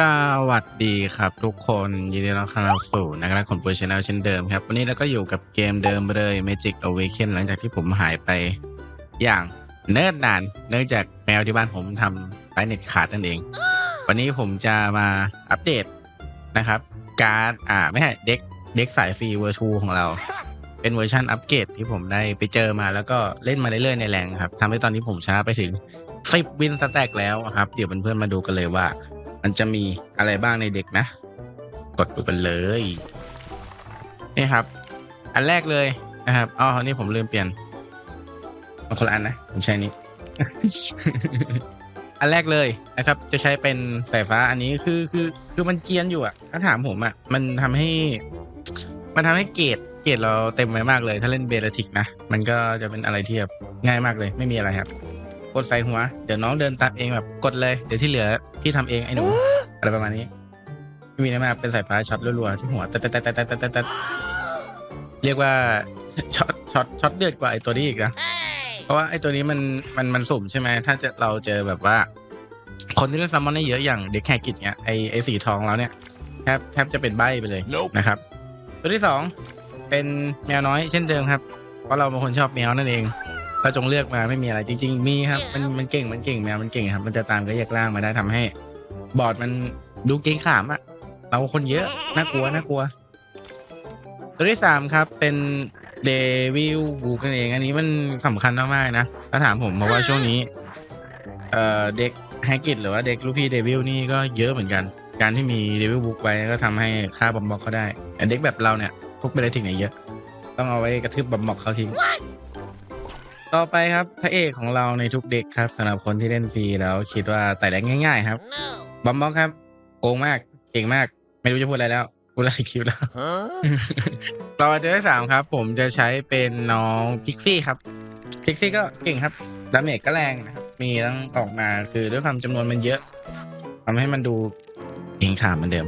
สวัสดีครับทุกคนยินดีต้อนรับเข้าสู่นักล่าคนปืนชาแนลเช่นเดิมครับ วันนี้เราก็อยู่กับเกมเดิมเลย Magic Awaken หลังจากที่ผมหายไป อย่างเนิ่นนาน เนื่องจากแมวที่บ้านผมทำไฟเน็ตขาดนั่นเอง วันนี้ผมจะมาอัปเดตนะครับ การอ่าไม่ใช่เด็กเด็กสายฟรีเวอร์ทูของเรา เป็นเวอร์ชันอัปเกรดที่ผมได้ไปเจอมาแล้วก็เล่นมาเรื่อยๆในแรงครับทำให้ตอนนี้ผมช้าไปถึง10วินสแต็กแล้วครับ เดี๋ยวเพื่อนๆมาดูกันเลยว่า มันจะมีอะไรบ้างในเด็กนะ กดดูกันเลย นี่ครับ อันแรกเลยนะครับอ๋อนี่ผมลืมเปลี่ยนเอาคนละอันนะ ผมใช้นี้ อันแรกเลยนะครับ จะใช้เป็นสายฟ้าอันนี้คือคือคือมันเกียนอยู่อะถ้าถามผมอะมันทำให้ มันทำให้เกรดเกรดเราเต็มไว้มากเลย ถ้าเล่นเบลติกนะ มันก็จะเป็นอะไรที่แบบง่ายมากเลย ไม่มีอะไรครับ กดใส่หัว เดี๋ยวน้องเดินตามเองแบบกดเลย เดี๋ยวที่เหลือ พี่ทำเองไอ้หนูอะไรประมาณนี้ไม่มีอะไรมากเป็นสายฟ้าช็อตรัวๆที่หัวแต่แต่แต่แต่แต่แต่แต่เรียกว่าช็อตช็อตช็อตเดือดกว่าไอ้ตัวนี้อีกนะเพราะว่าไอ้ตัวนี้มันมันมันสุ่มใช่ไหมถ้าจะเราเจอแบบว่า คนที่เล่นซัมมอนได้เยอะอย่างเด็กแคกิจเนี้ยไอไอสีทองแล้วเนี่ยแทบแทบจะเป็นใบไปเลย Nope นะครับ ตัวที่สองเป็นแมวน้อยเช่นเดิมครับ เพราะเราเป็นคนชอบแมวนั่นเอง เราจงเลือกมาไม่มีอะไรจริง ๆ มีครับ มันมันเก่งมันเก่งแมวมันเก่งครับ มันจะตามก็แยกล่างมาได้ทำให้ บอร์ดมันดูเก่งขามอะเราคนเยอะน่ากลัวน่ากลัว ตัวที่สามครับเป็นเดวิลบูกันเอง อันนี้มันสำคัญมากๆนะถ้าถามผมเพราะว่าช่วงนี้เอ่อเด็กแฮกกิตหรือว่าเด็กลูกพี่เดวิลนี่ก็เยอะเหมือนกัน การที่มีเดวิลบุกไว้ก็ทำให้ค่าบอมบอกเขาได้แต่เด็กแบบเราเนี่ยพวกเบลทิกเนี่ยเยอะ ต้องเอาไว้กระทืบบอมบอกเขาทิ้ง ต่อไปครับพระเอกของเราในทุกเด็กครับสำหรับคนที่เล่นฟรีแล้วคิดว่าไต่แรงง่าย ๆ ครับบอมบอกครับโกงมากเก่งมาก ไม่รู้จะพูดอะไรแล้วพูดอะไรคลิปแล้ว Huh? ต่อมาตัวที่สามครับ ผมจะใช้เป็นน้องพิกซี่ครับพิกซี่ก็เก่งครับดาเมจก็แรงนะครับมีตั้งออกมาคือด้วยความจำนวนมันเยอะทำให้มันดูเก่งขามเหมือนเดิม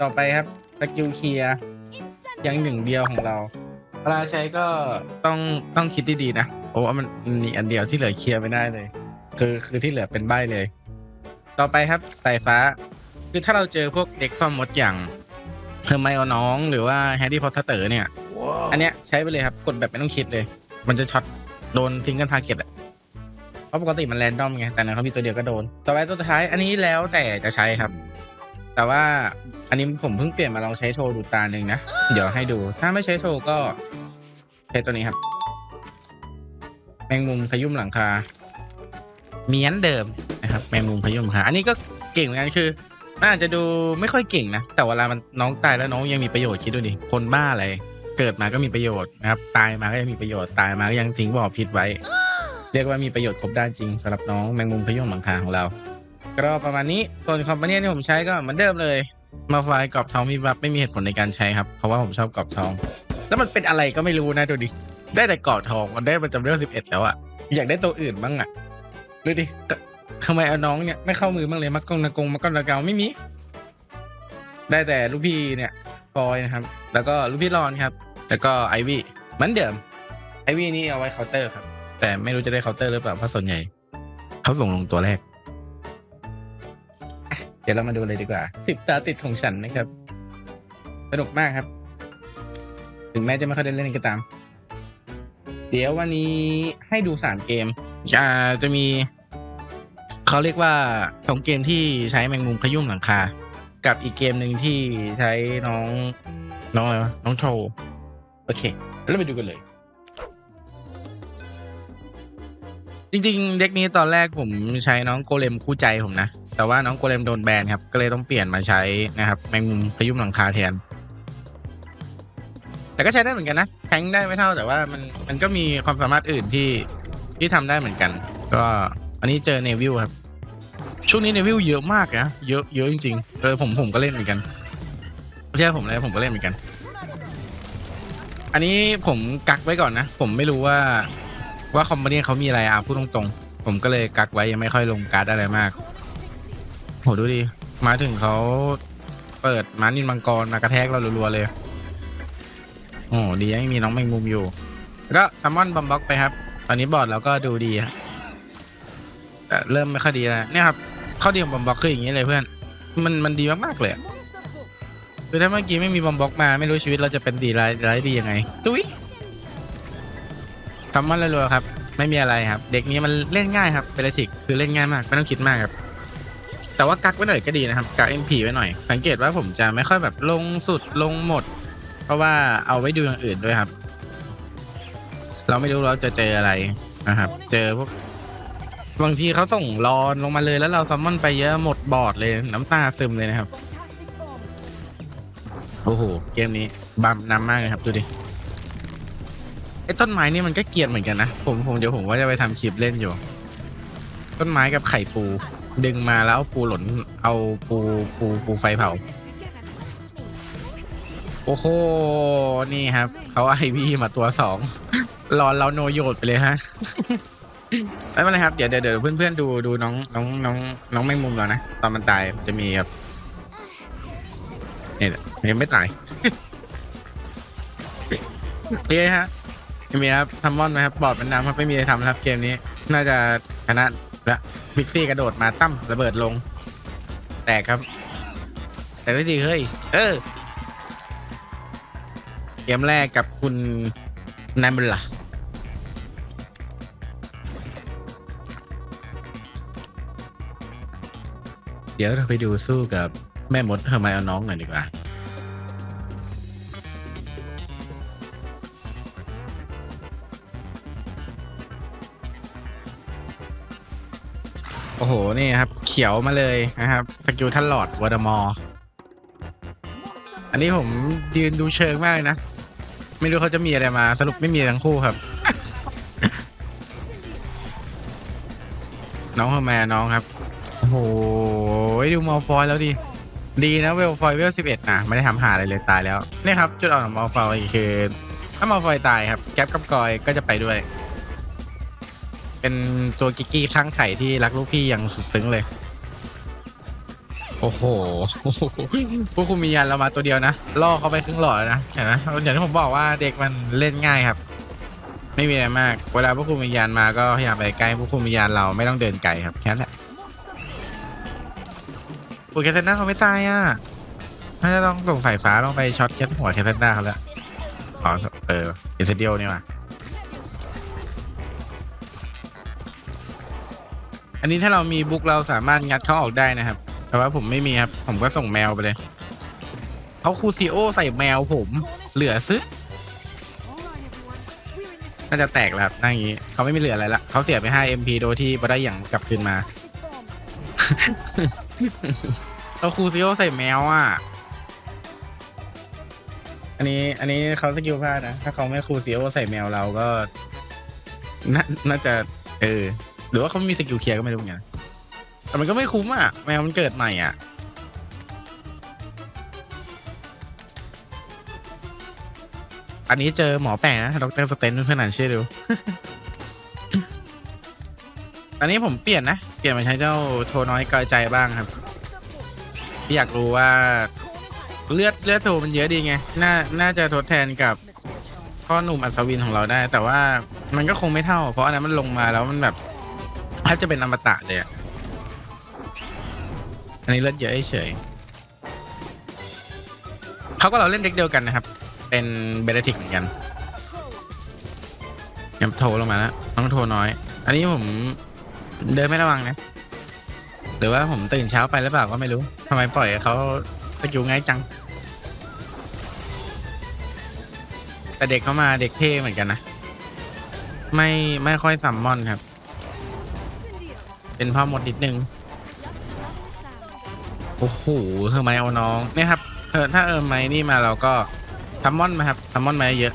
ต่อไปครับสกิลเคลียร์ยังหนึ่งเดียวของเรา เวลาใช้ก็ต้องต้องคิดดีๆนะเพราะว่ามันมีอันเดียวที่เหลือเคลียร์ไม่ได้เลย คือคือที่เหลือเป็นใบเลย ต่อไปครับสายฟ้า คือถ้าเราเจอพวกเด็กความมดอย่างเฮอร์ไมโอน้องหรือว่าแฮร์รี่พอตเตอร์เนี่ย อันเนี้ยใช้ไปเลยครับ กดแบบไม่ต้องคิดเลย มันจะช็อตโดนทิ้งกันทาร์เก็ตอะเพราะปกติมันแรนดอมไงแต่นั้นเขามีตัวเดียวก็โดน ต่อไปตัวสุดท้ายอันนี้แล้วแต่จะใช้ครับ แต่ว่า อันนี้ผมเพิ่งเปลี่ยนมาลองใช้โทรดูตาหนึ่งนะ เดี๋ยวให้ดู ถ้าไม่ใช้โทรก็ใช้ตัวนี้ครับ แมงมุมขยุ่มหลังคาเมียนเดิมนะครับ แมงมุมขยุ่มหลังคาอันนี้ก็เก่งเหมือนกันคือมันอาจจะดูไม่ค่อยเก่งนะ แต่เวลามันน้องตายแล้วน้องยังมีประโยชน์คิดดูดิคนบ้าอะไรเกิดมาก็มีประโยชน์นะครับ ตายมาก็ยังมีประโยชน์ตายมาก็ยังทิ้งบ่อพิษไว้ เรียกว่ามีประโยชน์ครบด้านจริงสำหรับน้องแมงมุมพยุงหลังคาของเรา ก็ประมาณนี้ส่วนคอมพานีที่ผมใช้ก็เหมือนเดิมเลย มาไฟกรอบทองมีบัฟไม่มีเหตุผลในการใช้ครับ เพราะว่าผมชอบกรอบทอง แล้วมันเป็นอะไรก็ไม่รู้นะดูดิ ได้แต่กรอบทองมันได้มันจำเรื่องสิบเอ็ดแล้วอะอยากได้ตัวอื่นบ้างอะดูดิทำไมเอาน้องเนี่ยไม่เข้ามือบ้างเลยมักกงนากงมักกงนาเกาไม่มี ได้แต่ลูกพี่เนี่ยฟอยนะครับ แล้วก็ลูกพี่รอนครับ แล้วก็ไอวี่เหมือนเดิมไอวี่นี่เอาไว้เคาน์เตอร์ครับ แต่ไม่รู้จะได้เคาน์เตอร์หรือเปล่าเพราะส่วนใหญ่เขาส่งลงตัวแรก ดี๋ยวเรามาดูเลยดีกว่าสิบตาติดของฉันนะครับ สนุกมากครับ ถึงแม้จะไม่ค่อยได้เล่นก็ตาม เดี๋ยววันนี้ให้ดูสามเกมอ่าจะมี เขาเรียกว่าสองเกมที่ใช้แมงมุมขยุ่มหลังคา กับอีกเกมหนึ่งที่ใช้น้องน้องอะไรวะน้องโชว์โอเค แล้วเราไปดูกันเลย จริง ๆ เด็กนี้ตอนแรกผมใช้น้องโกเลมคู่ใจผมนะ แต่ว่าน้องโกเลมโดนแบนครับ ก็เลยต้องเปลี่ยนมาใช้นะครับแมงมุมขยุ่มหลังคาแทน แต่ก็ใช้ได้เหมือนกันนะแทงได้ไม่เท่าแต่ว่ามันมันก็มีความสามารถอื่นที่ที่ทำได้เหมือนกัน ก็อันนี้เจอเนวิลครับ ช่วงนี้เนวิลเยอะมากนะเยอะเยอะจริงๆเออผมผมก็เล่นเหมือนกันไม่ใช่ผมเลยผมก็เล่นเหมือนกัน อันนี้ผมกักไว้ก่อนนะ ผมไม่รู้ว่าว่าคอมพานีเขามีอะไรอะพูดตรงๆ ผมก็เลยกักไว้ยังไม่ค่อยลงการ์ดอะไรมาก หดูดิมาถึงเขาเปิดม้านินมังกรมากระแทกเรารัวๆเลย โอ้ดียังมีน้องแมงมุมอยู่ ก็ซัมมอนบอมบ็อกไปครับ ตอนนี้บอร์ดเราก็ดูดีฮะแต่เริ่มไม่ค่อยดีแล้วเนี่ยครับข้อดีของบอมบ็อกคืออย่างนี้เลยเพื่อน มันมันดีมากๆเลยคือถ้าเมื่อกี้ไม่มีบอมบ็อกมาไม่รู้ชีวิตเราจะเป็นดีร้ายร้ายดียังไงตุ้ยซัมมอนรัวๆครับ ไม่มีอะไรครับ เด็กนี้มันเล่นง่ายครับเบลติกคือเล่นง่ายมากไม่ต้องคิดมากครับ แต่ว่ากักไว้หน่อยก็ดีนะครับ กัก MP ไว้หน่อย สังเกตว่าผมจะไม่ค่อยแบบลงสุดลงหมด เพราะว่าเอาไว้ดูอย่างอื่นด้วยครับ เราไม่รู้เราจะเจออะไรนะครับ เจอพวกบางทีเขาส่งรอนลงมาเลยแล้วเราซัมมอนไปเยอะหมดบอร์ดเลยน้ำตาซึมเลยนะครับ โอ้โห เกมนี้บัมนำมากเลยครับ ดูดิไอ้ต้นไม้นี่มันก็เกียนเหมือนกันนะ ผมผมเดี๋ยวผมว่าจะไปทำคลิปเล่นอยู่ ต้นไม้กับไข่ปู ดึงมาแล้วปูหล่นเอาปูปูปูไฟเผา โอ้โห นี่ครับ เขาไอวีมาตัวสองรอนเราโนโยดไปเลยฮะไม่เป็นไรครับ เดี๋ยวเดี๋ยวเดี๋ยวเพื่อนๆดูดูน้องน้องน้องน้องแมงมุมเรานะ ตอนมันตายจะมีแบบนี่แหละยังไม่ตายเย้ฮะม่มีครับทัมอนนะครับ บอร์ดมันนำครับ ไม่มีอะไรทำครับ เกมนี้ น่าจะชนะ และพิกซี่กระโดดมาตั้มระเบิดลง แตกครับ แต่ไม่ดีเฮ้ย เออ เกมแรกกับคุณนันบุลล่ะเดี๋ยวเราไปดูสู้กับแม่มดเฮอร์ไมเอาน้องหน่อยดีกว่า โอ้โห นี่ครับ เขียวมาเลยนะครับ สกิลท่านหลอดวอร์ดมอร์อันนี้ผมยืนดูเชิงมากเลยนะ ไม่รู้เขาจะมีอะไรมา สรุปไม่มีทั้งคู่ครับ น้องเฮอร์แมนน้องครับ โอ้โห ดูมอลฟอยแล้วดิดีนะเวลฟอยเวลสิบเอ็ดนะไม่ได้ทำหาอะไรเลยตายแล้วนี่ครับ จุดอ่อนของมอลฟอยคือ ถ้ามอลฟอยตายครับ แก๊ปกับกอยก็จะไปด้วย เป็นตัวกิกกี้ข้างไข่ที่รักลูกพี่อย่างสุดซึ้งเลย โอ้โห พวกคุณมียันเรามาตัวเดียวนะ ล่อเขาไปครึ่งหลอดแล้วนะเห็นไหมอย่างที่ผมบอกว่าเด็กมันเล่นง่ายครับ ไม่มีอะไรมาก เวลาพวกคุณมียานมาก็พยายามไปใกล้พวกคุณมียานเราไม่ต้องเดินไกลครับแค่นั้นแหละโอ้แคทเซนด้าเขาไม่ตายอะน่าจะต้องส่งสายฟ้าลงไปช็อตแคทหัวแคทเซนด้าเขาแล้วอ๋อเออเอเซเดียวนี่ว่ะ นนี้ถ้าเรามีบุ๊กเราสามารถงัดเขาออกได้นะครับ แต่ว่าผมไม่มีครับ ผมก็ส่งแมวไปเลยเขาคูซิโอใส่แมวผมเหลือซื้อน่าจะแตกแล้วครับนั่งอย่างนี้เขาไม่มีเหลืออะไรละเขาเสียไป 5 MP โดยที่ไม่ได้อย่างกลับคืนมา เราคูซิโอใส่แมวอะ อันนี้ อันนี้เขาสกิลพลาดนะ ถ้าเขาไม่คูซิโอใส่แมวเราก็นน่าจะ เออ หรือว่าเขาไม่มีสกิลเคลียร์ก็ไม่รู้เหมือนกันแต่มันก็ไม่คุ้มอะ แมวมันเกิดใหม่อะ อันนี้เจอหมอแปลนะดรสเตนเพื่อนอ่านชื่อดู อันนี้ผมเปลี่ยนนะ เปลี่ยนมาใช้เจ้าโทน้อยกายใจบ้างครับอยากรู้ว่าเลือดเลือดโทมันเยอะดีไง น่า น่าจะทดแทนกับพ่อหนุ่มอัศวินของเราได้ แต่ว่ามันก็คงไม่เท่า เพราะอันนั้นมันลงมาแล้วมันแบบ แทบจะเป็นอมตะเลยอะอันนี้เลือดเยอะเฉยเขาก็เราเล่นเด็กเดียวกันนะครับ เป็นเบลติกเหมือนกันยังโทรลงมาแล้วต้องโทรน้อย อันนี้ผมเดินไม่ระวังนะ หรือว่าผมตื่นเช้าไปหรือเปล่าก็ไม่รู้ทำไมปล่อยเขาสกิลง่ายจัง แต่เด็กเขามาเด็กเท่เหมือนกันนะ ไม่ไม่ค่อยซัมมอนครับ เป็นพ่อมดนิดนึงโอ้โหเธอไม่เอาน้องเนี่ยครับเออถ้าเออไม่นี่มาเราก็ซัมมอนมาครับซัมมอนมาเยอะ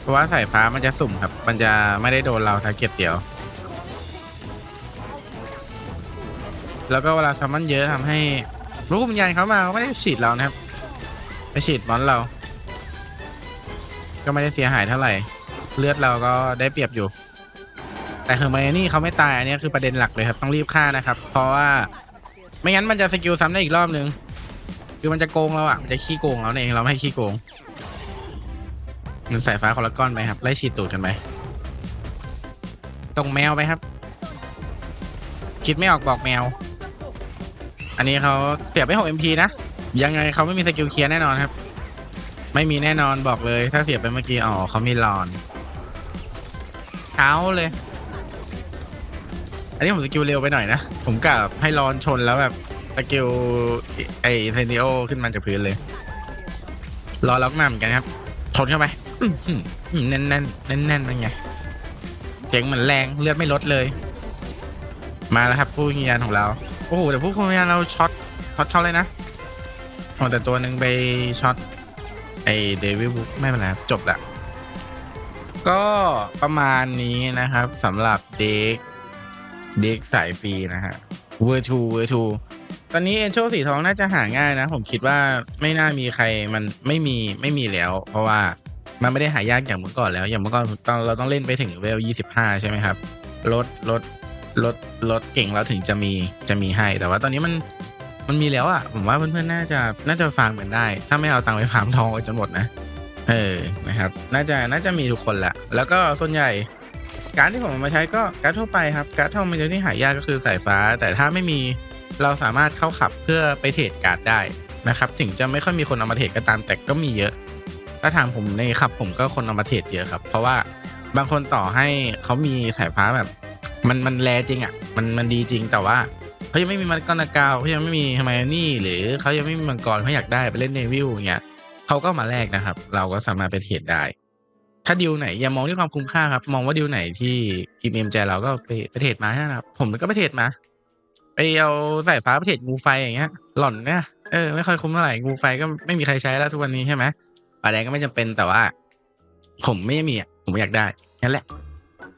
เพราะว่าสายฟ้ามันจะสุ่มครับ มันจะไม่ได้โดนเราทาร์เก็ตเดียว แล้วก็เวลาซัมมอนเยอะทำให้ลูกวิญญาณเขามาเขาไม่ได้ฉีดเรานะครับไปฉีดมอนเรา ก็ไม่ได้เสียหายเท่าไหร่ เลือดเราก็ได้เปรียบอยู่ แต่เฮอร์ไมโอนี่เขาไม่ตายอันนี้คือประเด็นหลักเลยครับต้องรีบฆ่านะครับ เพราะว่าไม่งั้นมันจะสกิลซ้ำได้อีกรอบนึงคือมันจะโกงเราอะมันจะขี้โกงเราเองเราไม่ให้ขี้โกงมันสายฟ้าคนละก้อนไปครับไล่ฉีดตูดกันไปตรงแมวไปครับ คิดไม่ออกบอกแมว อันนี้เขาเสียบไป6 MP นะยังไงเขาไม่มีสกิลเคลียร์แน่นอนครับ ไม่มีแน่นอนบอกเลย ถ้าเสียบไปเมื่อกี้อ๋อเขามีรอนเท้าเลย นนี้ผมสกิลเร็วไปหน่อยนะ ผมกะให้รอนชนแล้วแบบสกิลไอเซนติโอขึ้นมาจากพื้นเลย รอล็อกมาเหมือนกันครับชนเข้าไปแน่นแน่นแน่นแน่นเป็นไง เจ๋งเหมือนแรงเลือดไม่ลดเลย มาแล้วครับ ผู้ยิงยานของเรา โอ้โหแต่ผู้คุมยานเราช็อตช็อตเท่าเลยนะโอ้แต่ตัวหนึ่งไปช็อตไอเดวิลบุ๊กไม่เป็นไรครับจบละก็ประมาณนี้นะครับสำหรับเด็ก เด็กสายฟรีนะฮะเวอร์ทูเวอร์ทูตอนนี้เอนโชสีทองน่าจะหาง่ายนะ ผมคิดว่าไม่น่ามีใครมันไม่มีไม่มีแล้ว เพราะว่ามันไม่ได้หายากอย่างเมื่อก่อนแล้ว อย่างเมื่อก่อนตอนเราต้องเล่นไปถึงเวลยี่สิบห้าใช่ไหมครับลดลดรถรถเก่งแล้วถึงจะมีจะมีให้ แต่ว่าตอนนี้มันมันมีแล้วอะ่ะ ผมว่าเพื่อนๆน่าจะน่าจะฟาร์มกันได้ ถ้าไม่เอาตังค์ไปฟาร์มทองจนหมดนะ เออนะครับ น่าจะน่าจะมีทุกคนแหละแล้วก็ส่วนใหญ่ การดที่ผมเอามาใช้ก็การดทั่วไปครับการดทองมันจะที่หายากก็คือสายฟ้า แต่ถ้าไม่มีเราสามารถเข้าขับเพื่อไปเทรดการ์ดได้นะครับ ถึงจะไม่ค่อยมีคนเอามาเทรดก็ตามแต่ก็มีเยอะถ้าถามผมในขับผมก็คนเอามาเทรดเยอะครับ เพราะว่าบางคนต่อให้เขามีสายฟ้าแบบ มันมันแลจริงอะมันมันดีจริงแต่ว่าเขายังไม่มีมังกรนากาวเขายังไม่มีทำไมนี่ หรือเขายังไม่มีมังกรเขาอยากได้ไปเล่นเนวิลอย่างเงี้ยเขาก็มาแลกนะครับ เราก็สามารถไปเทรดได้ ถ้าดิวไหนอย่ามองที่ความคุ้มค่าครับ มองว่าดิวไหนที่ทีมเอ็มใจเราก็ไปไปเทรดมานะครับ ผมก็ไปเทรดมา ไปเอาสายฟ้าไปเทรดงูไฟอย่างเงี้ย หล่อนเนี่ยเออไม่ค่อยคุ้มเท่าไหร่งูไฟก็ไม่มีใครใช้แล้วทุกวันนี้ใช่ไหมป่าแดงก็ไม่จำเป็นแต่ว่า ผมไม่มีอะผมอยากได้นั่นแหละ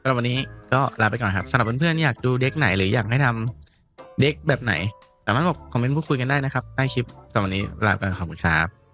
สำหรับวันนี้ก็ลาไปก่อนครับสำหรับเพื่อนๆอยากดูเด็กไหนหรืออยากให้ทำเด็กแบบไหนสามารถบอกคอมเมนต์พูดคุยกันได้นะครับใต้คลิปสำหรับวันนี้ลาไปก่อนขอบคุณครับ